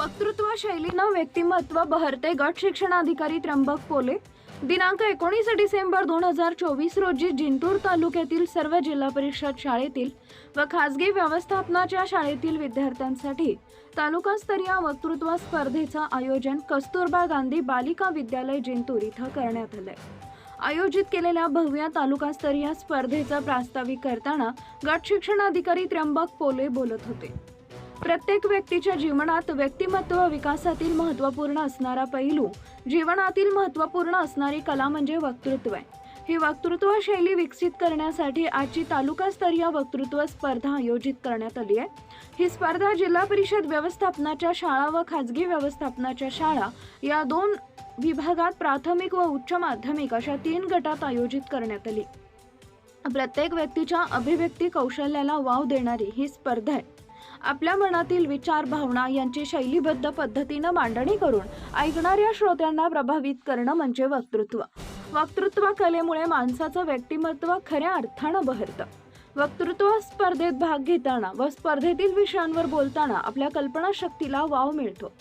वक्तृत्व शैलीनं व्यक्तिमत्व बहरते गट शिक्षणाधिकारी त्र्यंबक पोले दिनांक एकोणीस डिसेंबर दोन हजार चोवीस रोजी जिंतूर तालुक्यातील सर्व जिल्हा परिषद शाळेतील व खासगी व्यवस्थापनाच्या शाळेतील विद्यार्थ्यांसाठी तालुकास्तरीय वक्तृत्व स्पर्धेचं आयोजन कस्तुरबा गांधी बालिका विद्यालय जिंतूर इथं करण्यात आलंय. आयोजित केलेल्या भव्य तालुकास्तरीय स्पर्धेचं प्रास्ताविक करताना गट शिक्षणाधिकारी त्र्यंबक पोले बोलत होते. प्रत्येक व्यक्तीच्या जीवनात व्यक्तिमत्व विकासातील महत्त्वपूर्ण असणारा पैलू जीवनातील महत्त्वपूर्ण असणारी कला म्हणजे वक्तृत्व आहे. ही वक्तृत्व शैली विकसित करण्यासाठी आजची तालुकास्तरीय वक्तृत्व स्पर्धा आयोजित करण्यात आली आहे. ही स्पर्धा जिल्हा परिषद व्यवस्थापनाच्या शाळा व खाजगी व्यवस्थापनाच्या शाळा या दोन विभागात प्राथमिक व उच्च माध्यमिक अशा तीन गटात आयोजित करण्यात आली. प्रत्येक व्यक्तीच्या अभिव्यक्ती कौशल्याला वाव देणारी ही स्पर्धा आहे. आपल्या मनातील विचार भावना यांची शैलीबद्ध पद्धतीनं मांडणी करून ऐकणाऱ्या श्रोत्यांना प्रभावित करणं म्हणजे वक्तृत्व. वक्तृत्व कलेमुळे माणसाचं व्यक्तिमत्व खऱ्या अर्थानं बहरतं. वक्तृत्व स्पर्धेत भाग घेताना व स्पर्धेतील विषयांवर बोलताना आपल्या कल्पनाशक्तीला वाव मिळतो.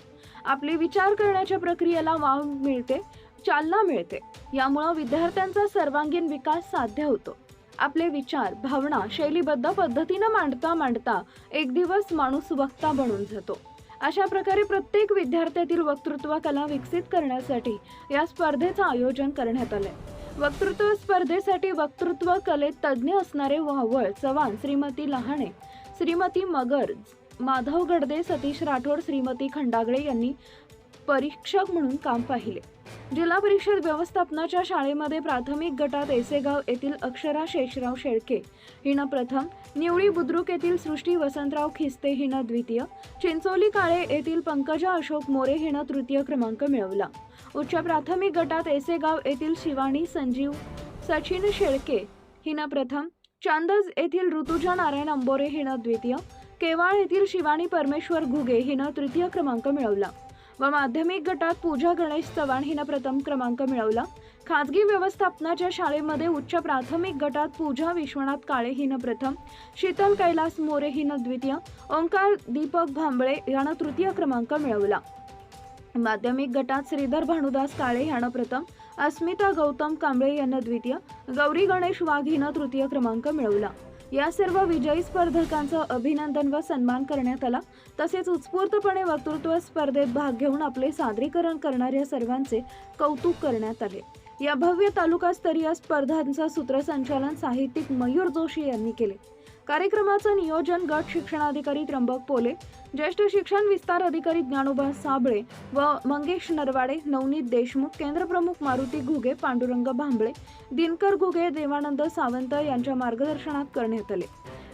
आपली विचार करण्याच्या प्रक्रियेला वाव मिळते चालना मिळते. यामुळं विद्यार्थ्यांचा सर्वांगीण विकास साध्य होतो. आपले विचार भावना शैलीबद्ध पद्धतीनं मांडता मांडता एक दिवस माणूस वक्ता बनून जातो. अशा प्रकारे प्रत्येक विद्यार्थ्यातील वक्तृत्व कला विकसित करण्यासाठी या स्पर्धेचं आयोजन करण्यात आलंय. वक्तृत्व स्पर्धेसाठी वक्तृत्व कलेत तज्ज्ञ असणारे वाहवळ चव्हाण श्रीमती लहाणे श्रीमती मगर माधव गडदे सतीश राठोड श्रीमती खंडागळे यांनी परीक्षक म्हणून काम पाहिले. जिल्हा परिषद व्यवस्थापनाच्या शाळेमध्ये प्राथमिक गटात एसेगाव येथील अक्षरा शेषराव शेळके हिनं प्रथम निवळी बुद्रुक येथील सृष्टी वसंतराव खिस्ते हिनं द्वितीय चिंचोली काळे येथील पंकजा अशोक मोरे हिनं तृतीय क्रमांक मिळवला. उच्च प्राथमिक गटात एसेगाव येथील शिवानी संजीव सचिन शेळके हिनं प्रथम चांदज येथील ऋतुजा नारायण अंबोरे हिनं द्वितीय केवाळ येथील शिवानी परमेश्वर घुगे हिनं तृतीय क्रमांक मिळवला. व माध्यमिक गटात पूजा गणेश चव्हाण हिनं प्रथम क्रमांक मिळवला. खाजगी व्यवस्थापनाच्या शाळेमध्ये उच्च प्राथमिक गटात पूजा विश्वनाथ काळे हिनं प्रथम शीतल कैलास मोरे हिनं द्वितीय ओंकार दीपक भांबळे यानं तृतीय क्रमांक मिळवला. माध्यमिक गटात श्रीधर भानुदास काळे यानं प्रथम अस्मिता गौतम कांबळे यानं द्वितीय गौरी गणेश वाघ हिनं तृतीय क्रमांक मिळवला. या सर्व विजयी स्पर्धकांचं अभिनंदन व सन्मान करण्यात आला. तसेच उत्स्फूर्तपणे वक्तृत्व स्पर्धेत भाग घेऊन आपले सादरीकरण करणाऱ्या सर्वांचे कौतुक करण्यात आले. या भव्य तालुकास्तरीय स्पर्धांचं सूत्रसंचालन साहित्यिक मयूर जोशी यांनी केले. कार्यक्रमाचं नियोजन गट शिक्षणाधिकारी त्र्यंबक पोले ज्येष्ठ शिक्षण विस्तार अधिकारी ज्ञानोबा साबळे व मंगेश नरवाडे नवनीत देशमुख केंद्रप्रमुख मारुती घुगे पांडुरंग भांबळे दिनकर घुगे देवानंद सावंत यांच्या मार्गदर्शनात करण्यात आले.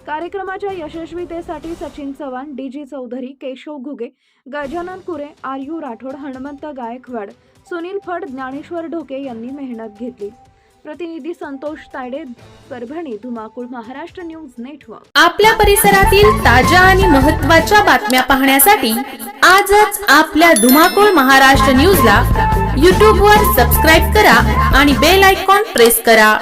कार्यक्रमाच्या यशस्वीतेसाठी Sachin Chavan D G Chaudhari Keshav Ghuge Gajanan Kure R U Rathod Hanumant Gaikwad Sunil Phad Dnyaneshwar Dhoke यांनी मेहनत घेतली. प्रतिनिधी संतोष तायडे परभणी धुमाकूळ महाराष्ट्र न्यूज नेटवर्क. आपल्या परिसरातील ताज्या आणि महत्त्वाच्या बातम्या पाहण्यासाठी आजच आपल्या धुमाकूळ महाराष्ट्र न्यूजला यूट्यूबवर सबस्क्राईब करा आणि बेल आयकॉन प्रेस करा.